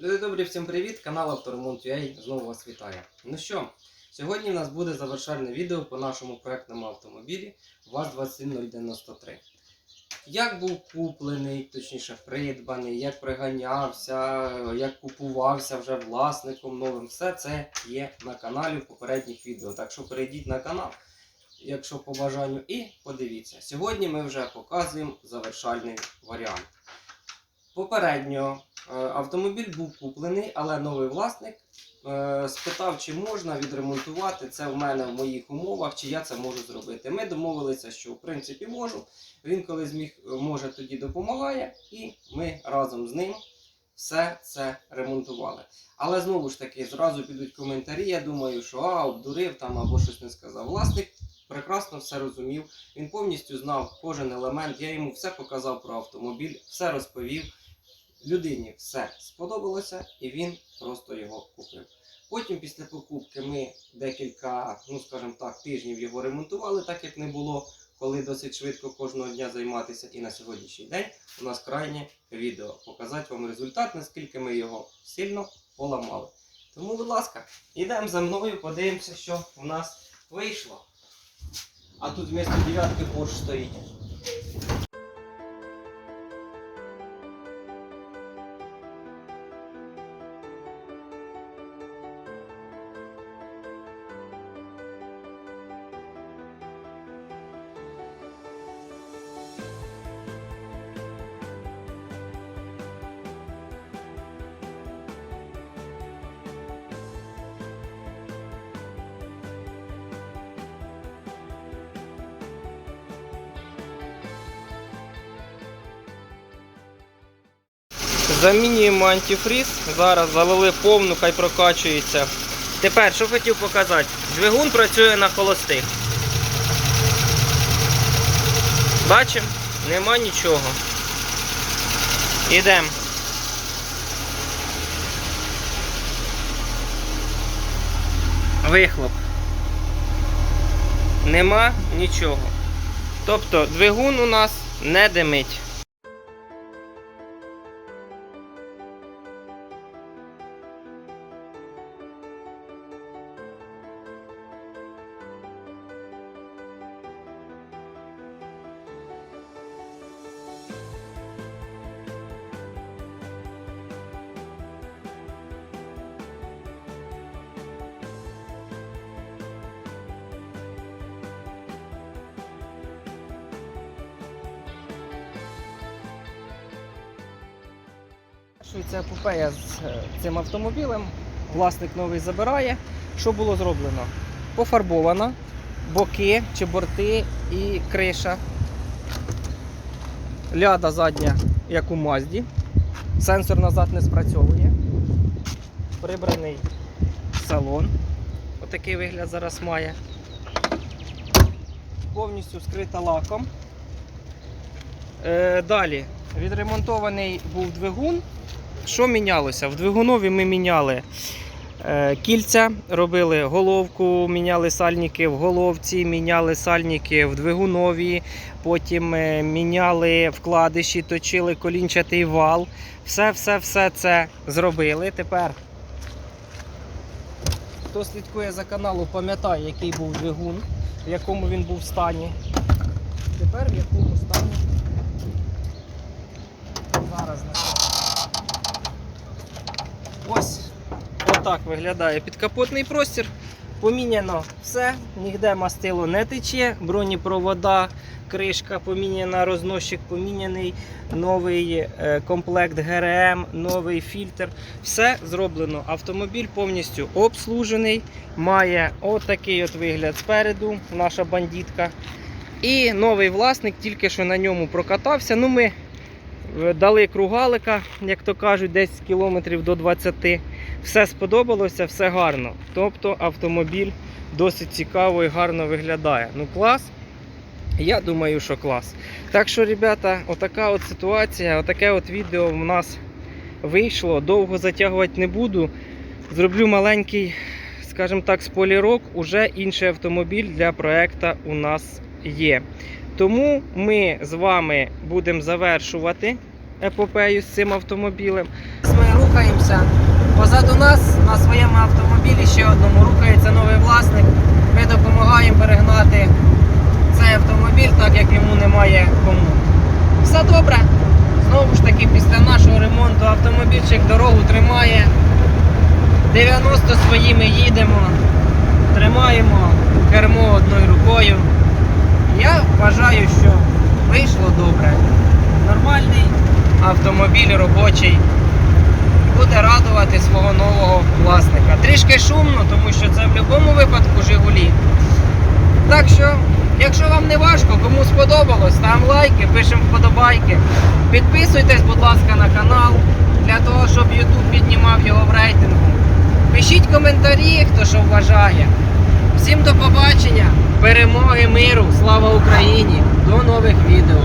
Люди добрі, всім привіт! Канал Авторемонт.ua знову вас вітає. Ну що, сьогодні в нас буде завершальне відео по нашому проектному автомобілі ВАЗ-27093. Як був куплений, точніше придбаний, як приганявся, як купувався вже власником новим, все це є на каналі в попередніх відео. Так що перейдіть на канал, якщо по бажанню, і подивіться. Сьогодні ми вже показуємо завершальний варіант. Попередньо Е, Автомобіль був куплений, але новий власник е, спитав, чи можна відремонтувати це в мене в моїх умовах, чи я це можу зробити. Ми домовилися, що в принципі можу. Він коли зміг, е, може, тоді допомагає, і ми разом з ним все це ремонтували. Але знову ж таки, зразу підуть коментарі. Я думаю, що а, обдурив там або щось не сказав. Власник прекрасно все розумів. Він повністю знав кожен елемент. Я йому все показав про автомобіль, все розповів людині все сподобалося, і він просто його купив. Потім, після покупки, ми декілька, ну скажімо так, тижнів його ремонтували, так як не було, коли досить швидко кожного дня займатися. І на сьогоднішній день у нас крайнє відео. Показати вам результат, наскільки ми його сильно поламали. Тому, будь ласка, йдемо за мною, подивимося, що в нас вийшло. А тут вмісто дев'ятки Porsche стоїть. Замінюємо антифріз. Зараз залили повну, хай прокачується. Тепер, що хотів показати? Двигун працює на холостих. Бачимо? Нема нічого. Ідемо. Вихлоп. Нема нічого. Тобто двигун у нас не димить. Ця епопея з е, цим автомобілем. Власник новий забирає. Що було зроблено? Пофарбовано боки чи борти і криша. Ляда задня, як у Мазді. Сенсор назад не спрацьовує. Прибраний салон. Отакий вигляд зараз має. Повністю скрита лаком. Е, далі відремонтований був двигун. Що мінялося? В двигунові ми міняли е, кільця, робили головку, міняли сальники в головці, міняли сальники в двигунові, потім е, міняли вкладиші, точили колінчатий вал. Все-все-все це зробили. Тепер, хто слідкує за каналом, пам'ятає, який був двигун, в якому він був в стані. Тепер в якому стані. Ось отак виглядає підкапотний простір. Поміняно все, ніде мастило не тече, бронепровода, кришка поміняна, розносчик поміняний, новий е, комплект ГРМ, новий фільтр. Все зроблено. Автомобіль повністю обслужений, має отакий от вигляд спереду, наша бандитка. І новий власник тільки що на ньому прокатався. Ну, ми Дали кругалика, як то кажуть, десь кілометрів до 20. Все сподобалося, все гарно. Тобто автомобіль досить цікаво і гарно виглядає. Ну, клас. Я думаю, що клас. Так що, ребята, отака от ситуація, отаке от відео в нас вийшло. Довго затягувати не буду. Зроблю маленький, скажімо так, спойлерок. Уже інший автомобіль для проекту у нас є. Тому ми з вами будемо завершувати епопею з цим автомобілем. Ми рухаємося. Позаду нас на своєму автомобілі ще одному рухається новий власник. Ми допомагаємо перегнати цей автомобіль, так як йому немає кому. Все добре. Знову ж таки, після нашого ремонту автомобільчик дорогу тримає. 90 своїми їдемо, тримаємо кермо одною рукою. Я вважаю, що вийшло добре. Нормальний автомобіль робочий. Буде радувати свого нового власника. Трішки шумно, тому що це в будь-якому випадку Жигулі. Так що, якщо вам не важко, кому сподобалось, там лайки, пишемо вподобайки. Підписуйтесь, будь ласка, на канал для того, щоб YouTube піднімав його в рейтингу. Пишіть коментарі, хто що вважає. Всім до побачення, перемоги, миру, слава Україні! До нових відео!